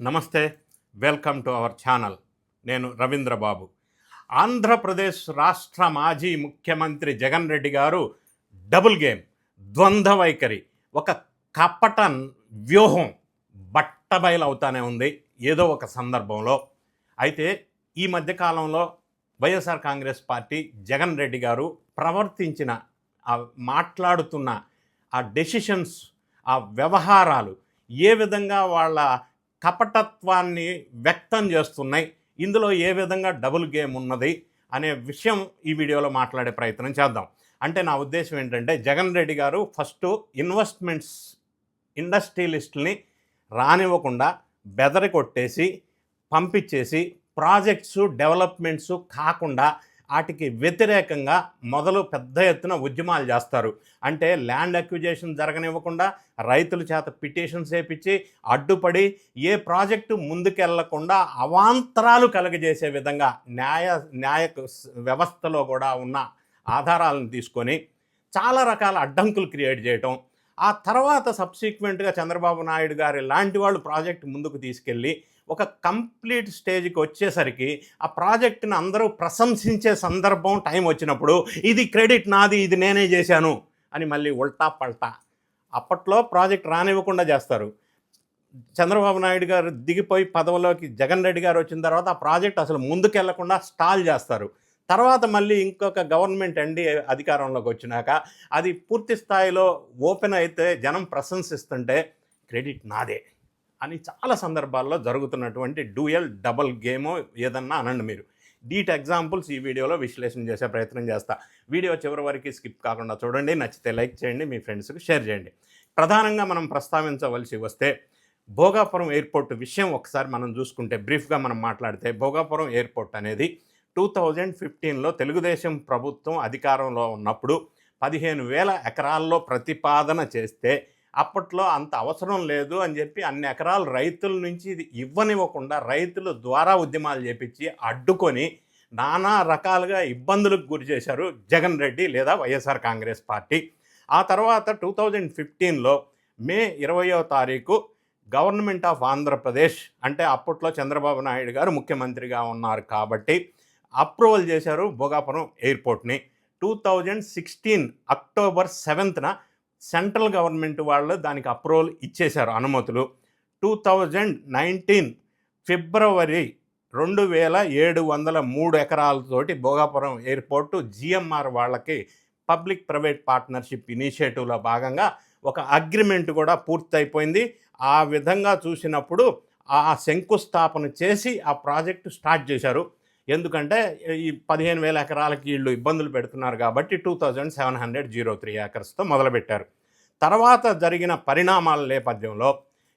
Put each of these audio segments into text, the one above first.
నమస్తే welcome to our channel. నేను రవీంద్రబాబు ఆంధ్రప్రదేశ్ రాష్ట్ర మాజీ ముఖ్యమంత్రి జగన్ రెడ్డి గారు డబుల్ గేమ్ ద్వంద్వ వైఖరి ఒక కపట వ్యూహం బట్టబయలవుతానే ఉంది ఏదో ఒక సందర్భంలో. అయితే ఈ మధ్యకాలంలో YSR Congress party Jagan Reddy గారు ప్రవర్తించిన ఆ మాట్లాడుతున్న ఆ డెసిషన్స్ ఆ వ్యవహారాలు ఏ విధంగా వాళ్ళ కపటత్వాన్ని వ్యక్తం చేస్తున్నాయి. ఇందులో ఏ విధంగా డబుల్ గేమ్ ఉన్నది అనే విషయం ఈ వీడియోలో మాట్లాడే ప్రయత్నం చేద్దాం. అంటే నా ఉద్దేశం ఏంటంటే జగన్ రెడ్డి గారు ఫస్ట్ ఇన్వెస్ట్మెంట్స్ ఇండస్ట్రియలిస్ట్ని రానివ్వకుండా బెదరి కొట్టేసి పంపించేసి ప్రాజెక్ట్స్ డెవలప్మెంట్స్ కాకుండా వాటికి వ్యతిరేకంగా మొదలు పెద్ద ఎత్తున ఉద్యమాలు చేస్తారు. అంటే ల్యాండ్ అక్విజేషన్ జరగనివ్వకుండా రైతుల చేత పిటిషన్స్ వేపించి అడ్డుపడి ఏ ప్రాజెక్టు ముందుకెళ్ళకుండా అవాంతరాలు కలుగజేసే విధంగా న్యాయ న్యాయ వ్యవస్థలో కూడా ఉన్న ఆధారాలను తీసుకొని చాలా రకాల అడ్డంకులు క్రియేట్ చేయటం. ఆ తర్వాత సబ్సిక్వెంట్గా చంద్రబాబు నాయుడు గారి లాంటి వాళ్ళు ప్రాజెక్ట్ ముందుకు తీసుకెళ్ళి ఒక కంప్లీట్ స్టేజ్కి వచ్చేసరికి ఆ ప్రాజెక్ట్ని అందరూ ప్రశంసించే సందర్భం టైం వచ్చినప్పుడు ఇది క్రెడిట్ నాది ఇది నేనే చేశాను అని మళ్ళీ ఉల్టా పల్టా. అప్పట్లో ప్రాజెక్ట్ రానివ్వకుండా చేస్తారు. చంద్రబాబు నాయుడు గారు దిగిపోయి పదవిలోకి జగన్ రెడ్డి గారు వచ్చిన తర్వాత ఆ ప్రాజెక్ట్ అసలు ముందుకెళ్ళకుండా స్టాల్ చేస్తారు. తర్వాత మళ్ళీ ఇంకొక గవర్నమెంట్ అండి అధికారంలోకి వచ్చినాక అది పూర్తి స్థాయిలో ఓపెన్ అయితే జనం ప్రశంసిస్తుంటే క్రెడిట్ నాదే. అని చాలా సందర్భాల్లో జరుగుతున్నటువంటి డ్యూయల్ డబల్ గేమో ఏదన్నా అనండి మీరు. డీట్ ఎగ్జాంపుల్స్ ఈ వీడియోలో విశ్లేషణ చేసే ప్రయత్నం చేస్తా. వీడియో చివరి వరకు స్కిప్ కాకుండా చూడండి నచ్చితే లైక్ చేయండి మీ ఫ్రెండ్స్కి షేర్ చేయండి. ప్రధానంగా మనం ప్రస్తావించవలసి వస్తే భోగాపురం ఎయిర్పోర్ట్ విషయం ఒకసారి మనం చూసుకుంటే బ్రీఫ్గా మనం మాట్లాడితే భోగాపురం ఎయిర్పోర్ట్ అనేది టూ థౌజండ్ ఫిఫ్టీన్లో తెలుగుదేశం ప్రభుత్వం అధికారంలో ఉన్నప్పుడు పదిహేను వేల ఎకరాల్లో ప్రతిపాదన చేస్తే అప్పట్లో అంత అవసరం లేదు అని చెప్పి అన్ని ఎకరాలు రైతుల నుంచి ఇది ఇవ్వనివ్వకుండా రైతుల ద్వారా ఉద్యమాలు చేపించి అడ్డుకొని నానా రకాలుగా ఇబ్బందులకు గురి చేశారు జగన్ రెడ్డి లేదా వైఎస్ఆర్ కాంగ్రెస్ పార్టీ. ఆ తర్వాత టూ థౌజండ్ ఫిఫ్టీన్లో మే ఇరవయో తారీఖు గవర్నమెంట్ ఆఫ్ ఆంధ్రప్రదేశ్ అంటే అప్పట్లో చంద్రబాబు నాయుడు గారు ముఖ్యమంత్రిగా ఉన్నారు కాబట్టి అప్రూవల్ చేశారు భోగాపురం ఎయిర్పోర్ట్ని. టూ థౌజండ్ సిక్స్టీన్ అక్టోబర్ సెవెంత్న సెంట్రల్ గవర్నమెంట్ వాళ్ళు దానికి అప్రూవల్ ఇచ్చేశారు అనుమతులు. టూ థౌజండ్ నైన్టీన్ ఫిబ్రవరి రెండు వేల ఏడు వందల మూడు ఎకరాలతోటి భోగాపురం ఎయిర్పోర్టు జిఎంఆర్ వాళ్ళకి పబ్లిక్ ప్రైవేట్ పార్ట్నర్షిప్ ఇనిషియేటివ్లో భాగంగా ఒక అగ్రిమెంట్ కూడా పూర్తయిపోయింది. ఆ విధంగా చూసినప్పుడు ఆ శంకుస్థాపన చేసి ఆ ప్రాజెక్టు స్టార్ట్ చేశారు. ఎందుకంటే ఈ పదిహేను వేల ఎకరాలకి వీళ్ళు ఇబ్బందులు పెడుతున్నారు కాబట్టి two thousand seven hundred zero three ఏకర్స్తో మొదలుపెట్టారు. తర్వాత జరిగిన పరిణామాల నేపథ్యంలో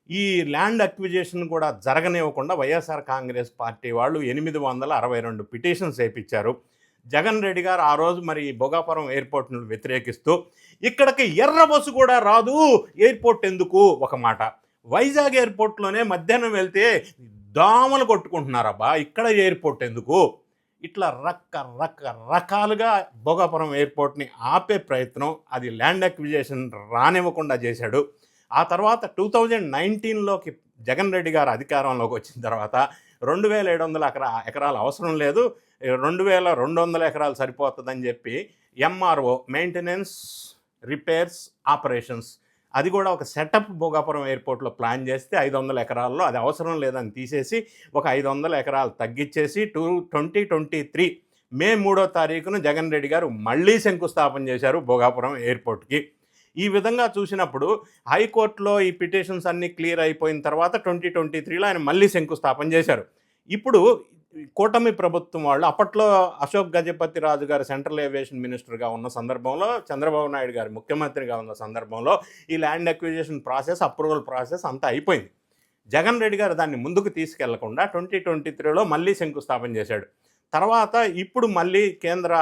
ఈ ల్యాండ్ అక్విజేషన్ కూడా జరగనివ్వకుండా వైఎస్ఆర్ కాంగ్రెస్ పార్టీ వాళ్ళు ఎనిమిది వందల అరవై రెండు పిటిషన్స్ వేయించారు జగన్ రెడ్డి గారు ఆ రోజు మరి భోగాపురం ఎయిర్పోర్ట్ను వ్యతిరేకిస్తూ ఇక్కడికి ఎర్ర బస్సు కూడా రాదు ఎయిర్పోర్ట్ ఎందుకు? ఒక మాట. వైజాగ్ ఎయిర్పోర్ట్లోనే మధ్యాహ్నం వెళ్తే దోమలు కొట్టుకుంటున్నారబ్బా ఇక్కడ ఎయిర్పోర్ట్ ఎందుకు? ఇట్లా రక్క రక్క రకాలుగా భోగాపురం ఎయిర్పోర్ట్ని ఆపే ప్రయత్నం అది ల్యాండ్ అక్విజేషన్ రానివ్వకుండా చేశాడు. ఆ తర్వాత టూ థౌజండ్ నైన్టీన్లోకి జగన్ రెడ్డి గారు అధికారంలోకి వచ్చిన తర్వాత రెండు వేల ఏడు వందల ఎకరా ఎకరాలు అవసరం లేదు రెండు వేల రెండు వందల ఎకరాలు సరిపోతుందని చెప్పి ఎంఆర్ఓ మెయింటెనెన్స్ రిపేర్స్ ఆపరేషన్స్ అది కూడా ఒక సెటప్ భోగాపురం ఎయిర్పోర్ట్లో ప్లాన్ చేస్తే ఐదు వందల ఎకరాల్లో అది అవసరం లేదని తీసేసి ఒక ఐదు వందల ఎకరాలు తగ్గించేసి two twenty twenty three May మూడో తారీఖున జగన్ రెడ్డి గారు మళ్ళీ శంకుస్థాపన చేశారు భోగాపురం ఎయిర్పోర్ట్కి. ఈ విధంగా చూసినప్పుడు హైకోర్టులో ఈ పిటిషన్స్ అన్నీ క్లియర్ అయిపోయిన తర్వాత ట్వంటీ ట్వంటీ త్రీలో ఆయన మళ్ళీ శంకుస్థాపన చేశారు. ఇప్పుడు కూటమి ప్రభుత్వం వాళ్ళు అప్పట్లో అశోక్ గజపతి రాజు గారు సెంట్రల్ ఏవియేషన్ మినిస్టర్గా ఉన్న సందర్భంలో చంద్రబాబు నాయుడు గారు ముఖ్యమంత్రిగా ఉన్న సందర్భంలో ఈ land acquisition process approval process అంతా అయిపోయింది. జగన్ రెడ్డి గారు దాన్ని ముందుకు తీసుకెళ్ళకుండా ట్వంటీ ట్వంటీ త్రీలో మళ్ళీ శంకుస్థాపన చేశాడు. తర్వాత ఇప్పుడు మళ్ళీ కేంద్ర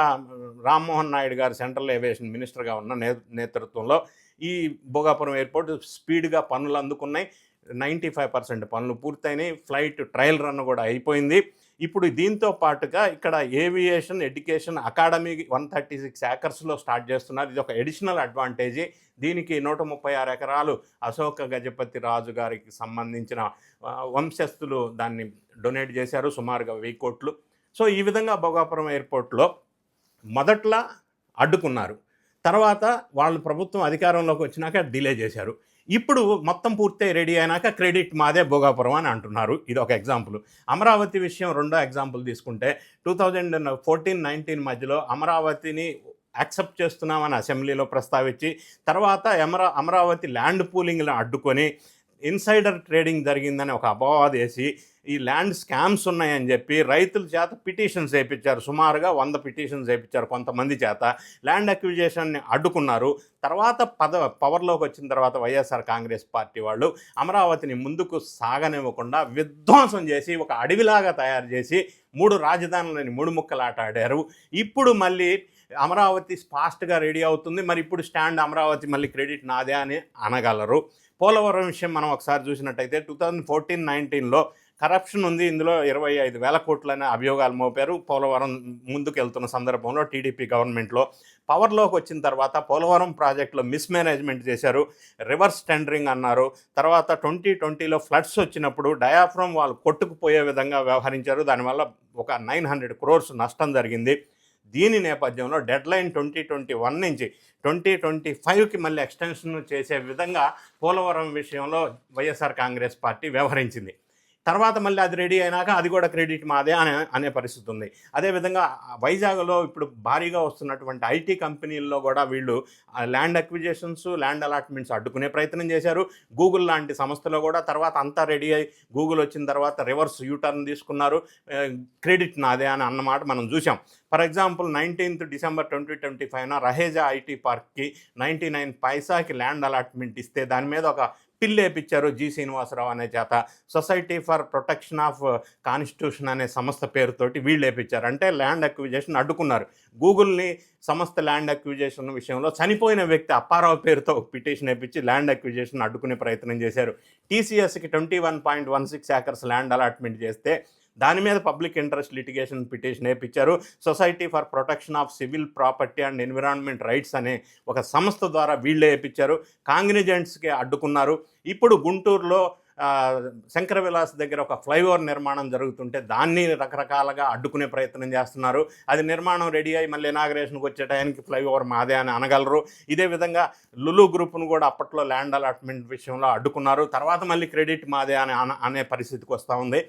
రామ్మోహన్ నాయుడు గారు సెంట్రల్ ఏవియేషన్ మినిస్టర్గా ఉన్న నే నేతృత్వంలో ఈ భోగాపురం ఎయిర్పోర్ట్ స్పీడ్గా పనులు అందుకున్నాయి. నైంటీ ఫైవ్ పర్సెంట్ పనులు పూర్తయినాయి. ఫ్లైట్ ట్రయల్ రన్ కూడా అయిపోయింది. ఇప్పుడు దీంతో పాటుగా ఇక్కడ aviation education academy one thirty six ఏకర్స్లో start చేస్తున్నారు. ఇది ఒక ఎడిషనల్ అడ్వాంటేజీ. దీనికి నూట ముప్పై ఆరు ఎకరాలు అశోక గజపతి రాజు గారికి సంబంధించిన వంశస్థులు దాన్ని డొనేట్ చేశారు. సుమారుగా వెయ్యి కోట్లు. సో ఈ విధంగా భోగాపురం ఎయిర్పోర్ట్లో మొదట్లో అడ్డుకున్నారు. తర్వాత వాళ్ళు ప్రభుత్వం అధికారంలోకి వచ్చినాక డిలే చేశారు. ఇప్పుడు మొత్తం పూర్తయి రెడీ అయినాక క్రెడిట్ మాదే భోగాపురం అని అంటున్నారు. ఇది ఒక ఎగ్జాంపుల్ అమరావతి విషయం రెండో ఎగ్జాంపుల్ తీసుకుంటే టూ థౌజండ్ ఫోర్టీన్ నైన్టీన్ మధ్యలో అమరావతిని యాక్సెప్ట్ చేస్తున్నామని అసెంబ్లీలో ప్రస్తావించి తర్వాత అమరా అమరావతి ల్యాండ్ పూలింగ్లను అడ్డుకొని ఇన్సైడర్ ట్రేడింగ్ జరిగిందని ఒక అపవాదేసి ఈ ల్యాండ్ స్కామ్స్ ఉన్నాయని చెప్పి రైతుల చేత పిటిషన్స్ వేయించారు. సుమారుగా వంద పిటిషన్స్ వేయించారు కొంతమంది చేత. ల్యాండ్ అక్విజేషన్ని అడ్డుకున్నారు. తర్వాత పద పవర్లోకి వచ్చిన తర్వాత వైఎస్ఆర్ కాంగ్రెస్ పార్టీ వాళ్ళు అమరావతిని ముందుకు సాగనివ్వకుండా విధ్వంసం చేసి ఒక అడవిలాగా తయారు చేసి మూడు రాజధానులని మూడు ముక్కలాట ఆడారు. ఇప్పుడు మళ్ళీ అమరావతి ఫాస్ట్గా రెడీ అవుతుంది. మరి ఇప్పుడు స్టాండ్ అమరావతి మళ్ళీ క్రెడిట్ నాదే అని అనగలరు. పోలవరం విషయం మనం ఒకసారి చూసినట్టయితే టూ థౌజండ్ ఫోర్టీన్ నైన్టీన్లో కరప్షన్ ఉంది. ఇందులో ఇరవై ఐదు వేల కోట్లనే అభియోగాలు మోపారు. పోలవరం ముందుకు వెళ్తున్న సందర్భంలో టీడీపీ గవర్నమెంట్లో పవర్లోకి వచ్చిన తర్వాత పోలవరం ప్రాజెక్టులో మిస్మేనేజ్మెంట్ చేశారు. రివర్స్ టెండరింగ్ అన్నారు. తర్వాత ట్వంటీ ట్వంటీలో ఫ్లడ్స్ వచ్చినప్పుడు డయాఫ్రమ్ వాళ్ళు కొట్టుకుపోయే విధంగా వ్యవహరించారు. దానివల్ల ఒక నైన్ హండ్రెడ్ క్రోర్స్ నష్టం జరిగింది. దీని నేపథ్యంలో deadline twenty twenty one నుంచి ట్వంటీ ట్వంటీ ఫైవ్కి మళ్ళీ ఎక్స్టెన్షన్ చేసే విధంగా పోలవరం విషయంలో వైఎస్ఆర్ కాంగ్రెస్ పార్టీ వ్యవహరించింది. తర్వాత మళ్ళీ అది రెడీ అయినాక అది కూడా క్రెడిట్ మాదే అనే అనే పరిస్థితి ఉంది. అదేవిధంగా వైజాగ్లో ఇప్పుడు భారీగా వస్తున్నటువంటి ఐటీ కంపెనీల్లో కూడా వీళ్ళు ల్యాండ్ అక్విజేషన్స్ ల్యాండ్ అలాట్మెంట్స్ అడ్డుకునే ప్రయత్నం చేశారు. గూగుల్ లాంటి సంస్థలో కూడా తర్వాత అంతా రెడీ అయ్యి గూగుల్ వచ్చిన తర్వాత రివర్స్ యూటర్న్ తీసుకున్నారు. క్రెడిట్ నాదే అని అన్నమాట మనం చూసాం for example nineteenth December twenty twenty ఫైవ్న Raheja IT పార్క్కి నైంటీ నైన్ పైసాకి ల్యాండ్ అలాట్మెంట్ ఇస్తే దాని మీద ఒక పిల్లేపిచ్చారు వేపించారు జి శ్రీనివాసరావు అనే చేత. Society for protection of constitution అనే సంస్థ పేరుతోటి వీళ్ళు వేపించారు అంటే ల్యాండ్ అక్విజేషన్ అడ్డుకున్నారు. గూగుల్ని సంస్థ ల్యాండ్ అక్విజేషన్ విషయంలో చనిపోయిన వ్యక్తి అప్పారావు పేరుతో ఒక పిటిషన్ వేపించి ల్యాండ్ అక్విజేషన్ అడ్డుకునే ప్రయత్నం చేశారు. టీసీఎస్కి twenty one point one six acres land allotment చేస్తే దాని మీద పబ్లిక్ ఇంట్రెస్ట్ లిటిగేషన్ పిటిషన్ వేయించారు society for protection of civil property and environment rights అనే ఒక సంస్థ ద్వారా వీళ్ళే వేయించారు కాంగ్నిజెంట్స్కి అడ్డుకున్నారు. ఇప్పుడు గుంటూరులో శంకర విలాస్ దగ్గర ఒక ఫ్లైఓవర్ నిర్మాణం జరుగుతుంటే దాన్ని రకరకాలుగా అడ్డుకునే ప్రయత్నం చేస్తున్నారు. అది నిర్మాణం రెడీ అయ్యి మళ్ళీ ఇనాగరేషన్కి వచ్చే టైంకి ఫ్లైఓవర్ మాదే అని అనగలరు. ఇదే విధంగా లులు గ్రూప్ను కూడా అప్పట్లో ల్యాండ్ అలాట్మెంట్ విషయంలో అడ్డుకున్నారు. తర్వాత మళ్ళీ క్రెడిట్ మాదే అని అన- అనే పరిస్థితికి వస్తూ ఉంది.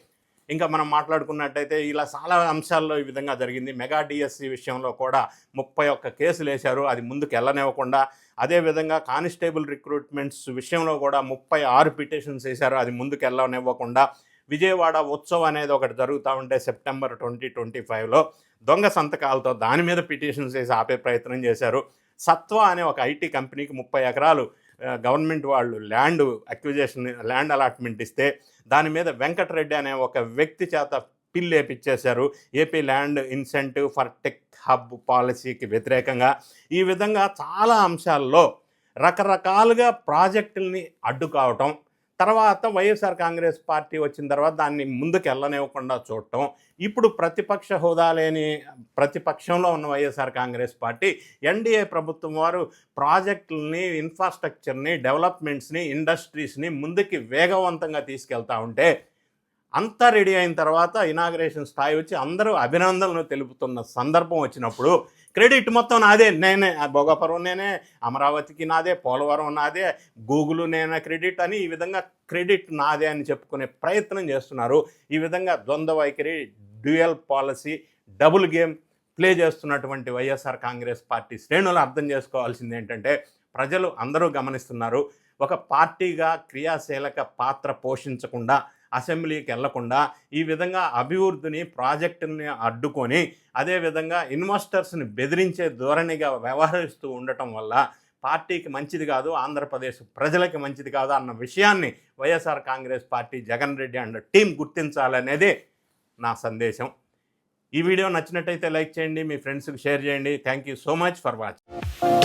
ఇంకా మనం మాట్లాడుకున్నట్టయితే ఇలా చాలా అంశాల్లో ఈ విధంగా జరిగింది. మెగా డిఎస్సి విషయంలో కూడా ముప్పై ఒక్క కేసులు వేశారు. అది ముందుకు వెళ్ళనివ్వకుండా అదేవిధంగా కానిస్టేబుల్ రిక్రూట్మెంట్స్ విషయంలో కూడా ముప్పై ఆరు పిటిషన్స్ వేశారు. అది ముందుకు వెళ్ళనివ్వకుండా విజయవాడ ఉత్సవం అనేది ఒకటి జరుగుతూ ఉంటే సెప్టెంబర్ ట్వంటీ ట్వంటీ ఫైవ్లో దొంగ సంతకాలతో దాని మీద పిటిషన్స్ వేసి ఆపే ప్రయత్నం చేశారు. సత్వ అనే ఒక ఐటీ కంపెనీకి ముప్పై ఎకరాలు గవర్నమెంట్ వాళ్ళు ల్యాండ్ అక్విజేషన్ ల్యాండ్ అలాట్మెంట్ ఇస్తే దాని మీద వెంకటరెడ్డి అనే ఒక వ్యక్తి చేత PIL వేపిచ్చేశారు AP land incentive for tech hub పాలసీకి వ్యతిరేకంగా. ఈ విధంగా చాలా అంశాల్లో రకరకాలుగా ప్రాజెక్టుల్ని అడ్డు కావటం తర్వాత వైఎస్ఆర్ కాంగ్రెస్ పార్టీ వచ్చిన తర్వాత దాన్ని ముందుకు వెళ్ళనివ్వకుండా చూడటం. ఇప్పుడు ప్రతిపక్ష హోదా లేని ప్రతిపక్షంలో ఉన్న వైఎస్ఆర్ కాంగ్రెస్ పార్టీ ఎన్డీఏ ప్రభుత్వం వారు ప్రాజెక్టులని ఇన్ఫ్రాస్ట్రక్చర్ని డెవలప్మెంట్స్ని ఇండస్ట్రీస్ని ముందుకి వేగవంతంగా తీసుకెళ్తా ఉంటే అంతా రెడీ అయిన తర్వాత ఇనాగ్రేషన్ స్థాయి వచ్చి అందరూ అభినందనలు తెలుపుతున్న సందర్భం వచ్చినప్పుడు క్రెడిట్ మొత్తం నాదే నేనే ఆ భోగాపురం నేనే అమరావతికి నాదే పోలవరం నాదే గూగుల్ నేనే క్రెడిట్ అని ఈ విధంగా క్రెడిట్ నాదే అని చెప్పుకునే ప్రయత్నం చేస్తున్నారు. ఈ విధంగా ద్వంద్వ వైఖరి dual policy double game play చేస్తున్నటువంటి వైఎస్ఆర్ కాంగ్రెస్ పార్టీ శ్రేణులు అర్థం చేసుకోవాల్సింది ఏంటంటే ప్రజలు అందరూ గమనిస్తున్నారు. ఒక పార్టీగా క్రియాశీలక పాత్ర పోషించకుండా అసెంబ్లీకి వెళ్ళకుండా ఈ విధంగా అభివృద్ధిని ప్రాజెక్టుని అడ్డుకొని అదేవిధంగా ఇన్వెస్టర్స్ని బెదిరించే ధోరణిగా వ్యవహరిస్తూ ఉండటం వల్ల పార్టీకి మంచిది కాదు ఆంధ్రప్రదేశ్ ప్రజలకి మంచిది కాదు అన్న విషయాన్ని YSR Congress party Jagan Reddy and team గుర్తించాలనేదే నా సందేశం. ఈ వీడియో నచ్చినట్టయితే లైక్ చేయండి మీ ఫ్రెండ్స్కి షేర్ చేయండి. Thank you so much for watching.